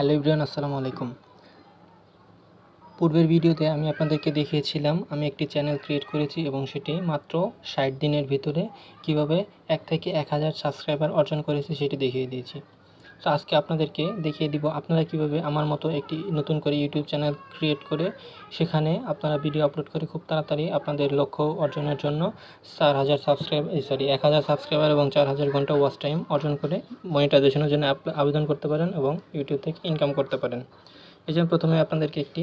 Hello Ibrahim আসসালামু আলাইকুম। পূর্বের ভিডিওতে আমি আপনাদেরকে দেখিয়েছিলাম, আমি একটি চ্যানেল ক্রিয়েট করেছি এবং সেটি মাত্র ষাট দিনের ভিতরে কীভাবে এক থেকে এক হাজার সাবস্ক্রাইবার অর্জন করেছি সেটি দেখিয়ে দিয়েছি। তো আজকে আপনাদেরকে দেখিয়ে দিব আপনারা কীভাবে আমার মতো একটি নতুন করে ইউটিউব চ্যানেল ক্রিয়েট করে সেখানে আপনারা ভিডিও আপলোড করে খুব তাড়াতাড়ি আপনাদের লক্ষ্য অর্জনের জন্য চার হাজার সাবস্ক্রাইব সরি এক হাজার সাবস্ক্রাইবার এবং চার হাজার ঘণ্টা ওয়াচ টাইম অর্জন করে মনিটাইজেশনের জন্য আবেদন করতে পারেন এবং ইউটিউব থেকে ইনকাম করতে পারেন। এই জন্য প্রথমে আপনাদেরকে একটি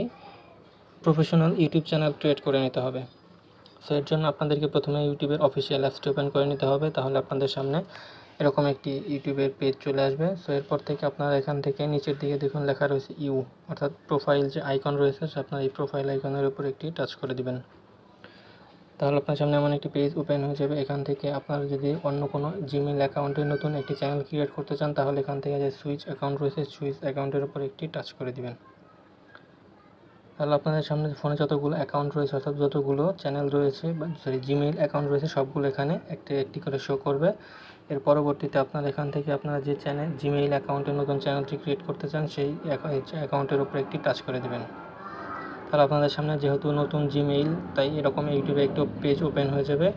প্রফেশনাল ইউটিউব চ্যানেল ক্রিয়েট করে নিতে হবে। সো এর জন্য আপনাদেরকে প্রথমে ইউটিউবের অফিসিয়াল অ্যাপসটি ওপেন করে নিতে হবে। তাহলে আপনাদের সামনে এরকম একটি ইউটিউবের পেজ চলে আসবে। সো এরপর থেকে আপনারা এখান থেকে নিচের দিকে দেখুন, লেখা রয়েছে ইউ অর্থাৎ প্রোফাইল যে আইকন রয়েছে, সে আপনার এই প্রোফাইল আইকনের উপর একটি টাচ করে দিবেন। তাহলে আপনার সামনে এমন একটি পেজ ওপেন হয়ে যাবে। এখান থেকে আপনারা যদি অন্য কোনো জিমেল অ্যাকাউন্টে নতুন একটি চ্যানেল ক্রিয়েট করতে চান, তাহলে এখান থেকে যে সুইচ অ্যাকাউন্ট রয়েছে সুইচ অ্যাকাউন্টের উপর একটি টাচ করে দিবেন। তাহলে আপনাদের সামনে ফোনে যতগুলো অ্যাকাউন্ট রয়েছে, অর্থাৎ যতগুলো চ্যানেল রয়েছে বা সরি জিমেইল অ্যাকাউন্ট রয়েছে, সবগুলো এখানে একটি একটি করে শো করবে। এর পরবর্তীতে আপনারা এখান থেকে আপনারা যে চ্যানেল জিমেইল অ্যাকাউন্টে নতুন চ্যানেলটি ক্রিয়েট করতে চান, সেই অ্যাকাউন্টের উপর একটি টাচ করে দেবেন। তাহলে আপনাদের সামনে যেহেতু নতুন জিমেইল তাই এরকম ইউটিউবে একটু পেজ ওপেন হয়ে যাবে।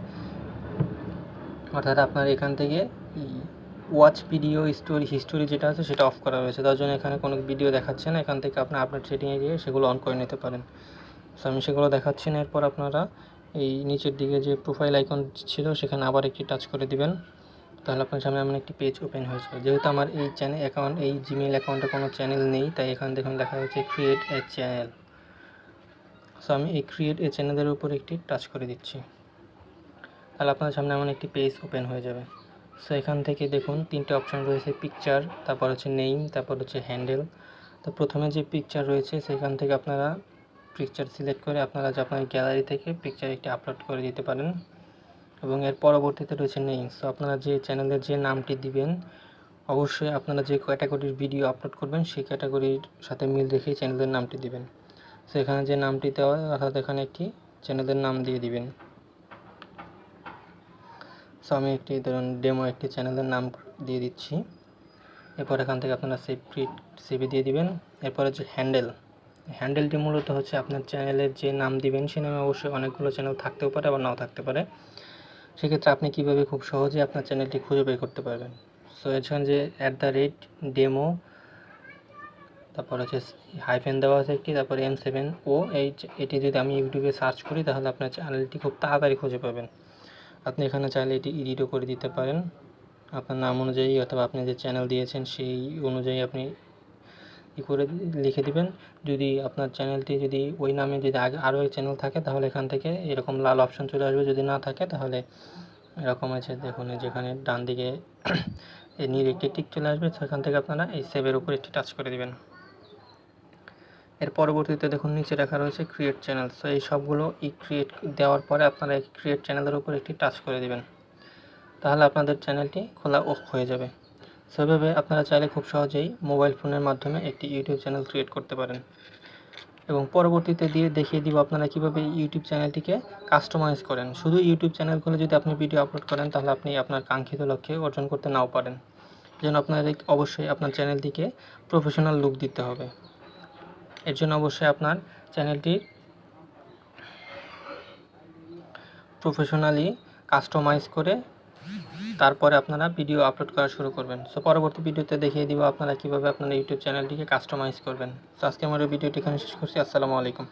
অর্থাৎ আপনার এখান থেকে ওয়াচ ভিডিও স্টোরি হিস্টোরি যেটা আছে সেটা অফ করা রয়েছে। তার জন্য এখানে কোনো ভিডিও দেখাচ্ছে না। এখান থেকে আপনার আপডেট সেটিংয়ে গিয়ে সেগুলো অন করে নিতে পারেন। সো আমি সেগুলো দেখাচ্ছি না। এরপর আপনারা এই নিচের দিকে যে প্রোফাইল আইকন ছিল, সেখানে আবার একটি টাচ করে দিবেন। তাহলে আপনার সামনে এমন একটি পেজ ওপেন হয়ে যাবে। যেহেতু আমার এই চ্যানেল অ্যাকাউন্ট এই জিমেল অ্যাকাউন্টে কোনো চ্যানেল নেই, তাই এখানে দেখুন লেখা হয়েছে ক্রিয়েট এ চ্যানেল সো আমি এই ক্রিয়েট এ চ্যানেলের উপর একটি টাচ করে দিচ্ছি। তাহলে আপনার সামনে এমন একটি পেজ ওপেন হয়ে যাবে। সো এখান থেকে দেখুন, তিনটে অপশন রয়েছে পিকচার তারপর হচ্ছে নেইম তারপর হচ্ছে হ্যান্ডেল তো প্রথমে যে পিকচার রয়েছে, সেখান থেকে আপনারা পিকচার সিলেক্ট করে আপনারা যে আপনার গ্যালারি থেকে পিকচার একটি আপলোড করে দিতে পারেন। এবং এর পরবর্তীতে রয়েছে নেইম সো আপনারা যে চ্যানেলের যে নামটি দিবেন, অবশ্যই আপনারা যে ক্যাটাগরির ভিডিও আপলোড করবেন, সেই ক্যাটাগরির সাথে মিল রেখেই চ্যানেলের নামটি দিবেন। সো এখানে যে নামটি দেওয়া, অর্থাৎ এখানে একটি চ্যানেলের নাম দিয়ে দিবেন। সো আমি একটি ধরুন ডেমো একটি চ্যানেলের নাম দিয়ে দিচ্ছি। এরপর এখান থেকে আপনারা ক্রিয়েট সেভে দিয়ে দিবেন। এরপর হচ্ছে হ্যান্ডেল হ্যান্ডেলটি মূলত হচ্ছে আপনার চ্যানেলের যে নাম দিবেন সে নামে অবশ্যই অনেকগুলো চ্যানেল থাকতেও পারে আবার নাও থাকতে পারে। সেক্ষেত্রে আপনি কীভাবে খুব সহজে আপনার চ্যানেলটি খুঁজে বের করতে পারবেন? সো এখানে যে অ্যাট দ্য রেট ডেমো তারপর হচ্ছে হাইফেন দেওয়া আছে একটি, তারপরে এম সেভেন ও এই এটি যদি আমি ইউটিউবে সার্চ করি, তাহলে আপনার চ্যানেলটি খুব তাড়াতাড়ি খুঁজে পাবেন। আপনি এখানে চাইলে এটি এডিটও করে দিতে পারেন। আপনার নাম অনুযায়ী অথবা আপনি যে চ্যানেল দিয়েছেন সেই অনুযায়ী আপনি ই করে লিখে দিবেন। যদি আপনার চ্যানেলটি যদি ওই নামে যদি আগে আরও এক চ্যানেল থাকে, তাহলে এখান থেকে এরকম লাল অপশন চলে আসবে। যদি না থাকে, তাহলে এরকম আছে, দেখুন যেখানে ডান দিকে নীল একটি টিক চলে আসবে। সেখান থেকে আপনারা এই সেভের উপর একটি টাচ করে দিবেন। এর পরবর্তীতে দেখুন নিচে রাখা রয়েছে ক্রিয়েট চ্যানেল সো এই সবগুলো ই ক্রিয়েট দেওয়ার পরে আপনারা এই ক্রিয়েট চ্যানেলের উপর একটি টাচ করে দিবেন। তাহলে আপনাদের চ্যানেলটি খোলা ও হয়ে যাবে। সেভাবে আপনারা চাইলে খুব সহজেই মোবাইল ফোনের মাধ্যমে একটি ইউটিউব চ্যানেল ক্রিয়েট করতে পারেন। এবং পরবর্তীতে দিয়ে দেখিয়ে দিব আপনারা কীভাবে ইউটিউব চ্যানেলটিকে কাস্টমাইজ করেন। শুধু ইউটিউব চ্যানেল খুলে যদি আপনি ভিডিও আপলোড করেন, তাহলে আপনি আপনার কাঙ্ক্ষিত লক্ষ্যে অর্জন করতে নাও পারেন। যেন আপনাদের অবশ্যই আপনার চ্যানেলটিকে প্রফেশনাল লুক দিতে হবে। এর জন্য অবশ্যই আপনার চ্যানেলটি প্রফেশনালি কাস্টমাইজ করে তারপরে আপনারা ভিডিও আপলোড করা শুরু করবেন। সো পরবর্তী ভিডিওতে দেখিয়ে দিব আপনারা কীভাবে আপনার ইউটিউব চ্যানেলটিকে কাস্টমাইজ করবেন। তো, আজকে আমার ভিডিওটি এখানে শেষ করছি। আসসালামু আলাইকুম।